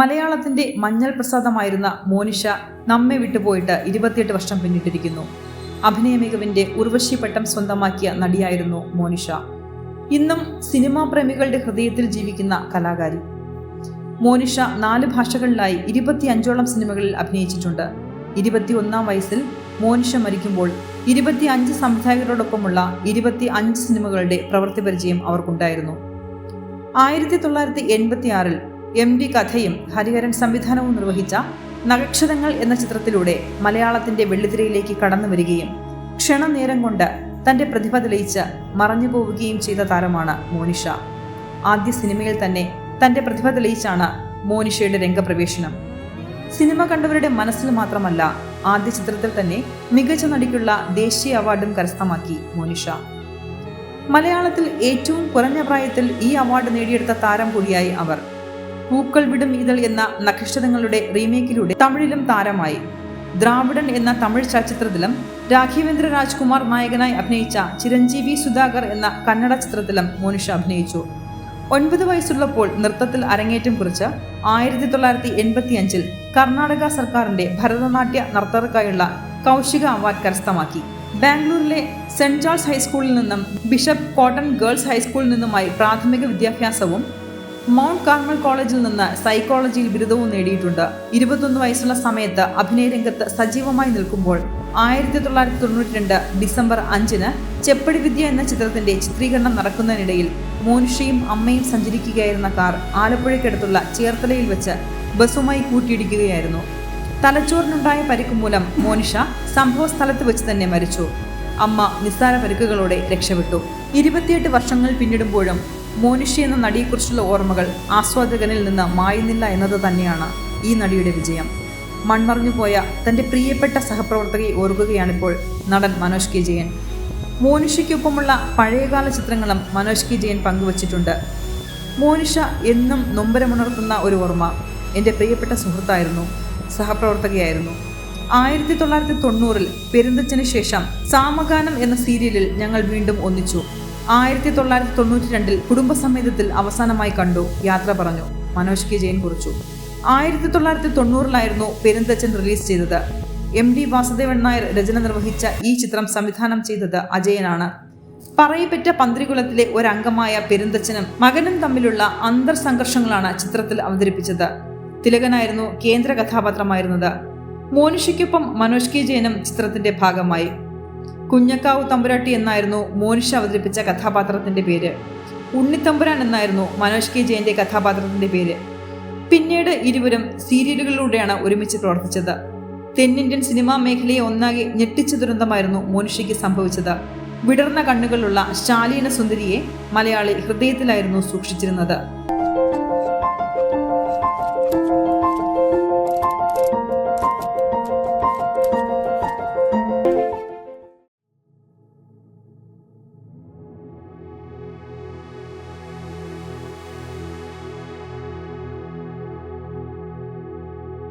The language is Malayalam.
മലയാളത്തിന്റെ മഞ്ഞൾ പ്രസാദമായിരുന്ന മോനിഷ നമ്മെ വിട്ടുപോയിട്ട് ഇരുപത്തിയെട്ട് വർഷം പിന്നിട്ടിരിക്കുന്നു. അഭിനയ മികവിന്റെ ഉർവശി പട്ടം സ്വന്തമാക്കിയ നടിയായിരുന്നു മോനിഷ. ഇന്നും സിനിമാ പ്രേമികളുടെ ഹൃദയത്തിൽ ജീവിക്കുന്ന കലാകാരി. മോനിഷ നാല് ഭാഷകളിലായി ഇരുപത്തി അഞ്ചോളം സിനിമകളിൽ അഭിനയിച്ചിട്ടുണ്ട്. ഇരുപത്തിയൊന്നാം വയസ്സിൽ മോനിഷ മരിക്കുമ്പോൾ ഇരുപത്തി അഞ്ച് സംവിധായകരോടൊപ്പമുള്ള ഇരുപത്തി അഞ്ച് സിനിമകളുടെ പ്രവൃത്തി പരിചയം അവർക്കുണ്ടായിരുന്നു. ആയിരത്തി തൊള്ളായിരത്തി എൺപത്തി ആറിൽ എം ഡി കഥയും ഹരിഹരൻ സംവിധാനവും നിർവഹിച്ച നഗക്ഷരങ്ങൾ എന്ന ചിത്രത്തിലൂടെ മലയാളത്തിന്റെ വെള്ളിത്തിരയിലേക്ക് കടന്നു വരികയും ക്ഷണനേരം കൊണ്ട് തന്റെ പ്രതിഭ തെളിയിച്ച് മറഞ്ഞു പോവുകയും ചെയ്ത താരമാണ് മോനിഷ. ആദ്യ സിനിമയിൽ തന്നെ തന്റെ പ്രതിഭ തെളിയിച്ചാണ് മോനിഷയുടെ രംഗപ്രവേശനം. സിനിമ കണ്ടവരുടെ മനസ്സിൽ മാത്രമല്ല ആദ്യ ചിത്രത്തിൽ തന്നെ മികച്ച നടിക്കുള്ള ദേശീയ അവാർഡും കരസ്ഥമാക്കി മോനിഷ. മലയാളത്തിൽ ഏറ്റവും കുറഞ്ഞ പ്രായത്തിൽ ഈ അവാർഡ് നേടിയെടുത്ത താരം കൂടിയായി അവർ. പൂക്കൾ വിടും ഇതൾ എന്ന നക്ഷത്രങ്ങളുടെ റീമേക്കിലൂടെ തമിഴിലും താരമായി. ദ്രാവിഡൻ എന്ന തമിഴ് ചലച്ചിത്രത്തിലും രാഘവേന്ദ്ര രാജ്കുമാർ നായകനായി അഭിനയിച്ച ചിരഞ്ജീവി സുധാകർ എന്ന കന്നഡ ചിത്രത്തിലും മോനിഷ അഭിനയിച്ചു. ഒൻപത് വയസ്സുള്ളപ്പോൾ നൃത്തത്തിൽ അരങ്ങേറ്റം കുറിച്ച് ആയിരത്തി തൊള്ളായിരത്തി എൺപത്തി അഞ്ചിൽ കർണാടക സർക്കാരിന്റെ ഭരതനാട്യ നർത്തകർക്കായുള്ള കൗശിക അവാർഡ് കരസ്ഥമാക്കി. ബാംഗ്ലൂരിലെ സെന്റ് ജോർജ് ഹൈസ്കൂളിൽ നിന്നും ബിഷപ്പ് കോട്ടൺ ഗേൾസ് ഹൈസ്കൂളിൽ നിന്നുമായി പ്രാഥമിക വിദ്യാഭ്യാസവും മൗണ്ട് കാർമൽ കോളേജിൽ നിന്ന് സൈക്കോളജിയിൽ ബിരുദവും നേടിയിട്ടുണ്ട്. ഇരുപത്തൊന്ന് വയസ്സുള്ള സമയത്ത് അഭിനയ രംഗത്ത് സജീവമായി നിൽക്കുമ്പോൾ ആയിരത്തി തൊള്ളായിരത്തി തൊണ്ണൂറ്റി രണ്ട് ഡിസംബർ അഞ്ചിന് ചെപ്പടി വിദ്യ എന്ന ചിത്രത്തിന്റെ ചിത്രീകരണം നടക്കുന്നതിനിടയിൽ മോനുഷയും അമ്മയും സഞ്ചരിക്കുകയായിരുന്ന കാർ ആലപ്പുഴയ്ക്കടുത്തുള്ള ചേർത്തലയിൽ വെച്ച് ബസ്സുമായി കൂട്ടിയിടിക്കുകയായിരുന്നു. തലച്ചോറിനുണ്ടായ പരിക്ക് മൂലം മോനിഷ സംഭവ സ്ഥലത്ത് വെച്ച് തന്നെ മരിച്ചു. അമ്മ നിസ്സാര പരിക്കുകളോടെ രക്ഷപ്പെട്ടു. ഇരുപത്തിയെട്ട് വർഷങ്ങൾ പിന്നിടുമ്പോഴും മോനിഷ എന്ന നടിയെക്കുറിച്ചുള്ള ഓർമ്മകൾ ആസ്വാദകനിൽ നിന്ന് മായുന്നില്ല എന്നത് തന്നെയാണ് ഈ നടിയുടെ വിജയം. മൺമറഞ്ഞു പോയ തന്റെ പ്രിയപ്പെട്ട സഹപ്രവർത്തകയെ ഓർക്കുകയാണിപ്പോൾ നടൻ മനോജ് കെ ജയൻ. മോനിഷയ്ക്കൊപ്പമുള്ള പഴയകാല ചിത്രങ്ങളും മനോജ് കെ ജയൻ പങ്കുവച്ചിട്ടുണ്ട്. മോനുഷ എന്നും നൊമ്പരമുണർത്തുന്ന ഒരു ഓർമ്മ. എന്റെ പ്രിയപ്പെട്ട സുഹൃത്തായിരുന്നു സഹപ്രവർത്തകയായിരുന്നു. ആയിരത്തി തൊള്ളായിരത്തി തൊണ്ണൂറിൽ പെരുന്തച്ചന് ശേഷം സാമഗാനം എന്ന സീരിയലിൽ ഞങ്ങൾ വീണ്ടും ഒന്നിച്ചു. ആയിരത്തി തൊള്ളായിരത്തി തൊണ്ണൂറ്റി രണ്ടിൽ കുടുംബസമേതത്തിൽ അവസാനമായി കണ്ടു. യാത്ര പറഞ്ഞു. മനോജ് കെ ജയൻ കുറിച്ചു. ആയിരത്തി തൊള്ളായിരത്തി തൊണ്ണൂറിലായിരുന്നു പെരുന്തച്ചൻ റിലീസ് ചെയ്തത്. എം ഡി വാസുദേവൻ നായർ രചന നിർവഹിച്ച ഈ ചിത്രം സംവിധാനം ചെയ്തത് അജയനാണ്. പറയപ്പെട്ട പന്തിരികുലത്തിലെ ഒരംഗമായ പെരുന്തച്ചനും മകനും തമ്മിലുള്ള അന്തർ സംഘർഷങ്ങളാണ് ചിത്രത്തിൽ അവതരിപ്പിച്ചത്. തിലകനായിരുന്നു കേന്ദ്ര കഥാപാത്രമായിരുന്നത്. മോനിഷയ്ക്കൊപ്പം മനോജ് കെ ജയനും ചിത്രത്തിന്റെ ഭാഗമായി. കുഞ്ഞക്കാവ് തമ്പുരാട്ടി എന്നായിരുന്നു മോനിഷ അവതരിപ്പിച്ച കഥാപാത്രത്തിന്റെ പേര്. ഉണ്ണിത്തമ്പുരാൻ എന്നായിരുന്നു മനോജ് കെ ജയന്റെ കഥാപാത്രത്തിന്റെ പേര്. പിന്നീട് ഇരുവരും സീരിയലുകളിലൂടെയാണ് ഒരുമിച്ച് പ്രവർത്തിച്ചത്. തെന്നിന്ത്യൻ സിനിമാ മേഖലയെ ഒന്നാകെ ഞെട്ടിച്ച ദുരന്തമായിരുന്നു മോനിഷയ്ക്ക് സംഭവിച്ചത്. വിടർന്ന കണ്ണുകളുള്ള ശാലീന സുന്ദരിയെ മലയാളി ഹൃദയത്തിലായിരുന്നു സൂക്ഷിച്ചിരുന്നത്.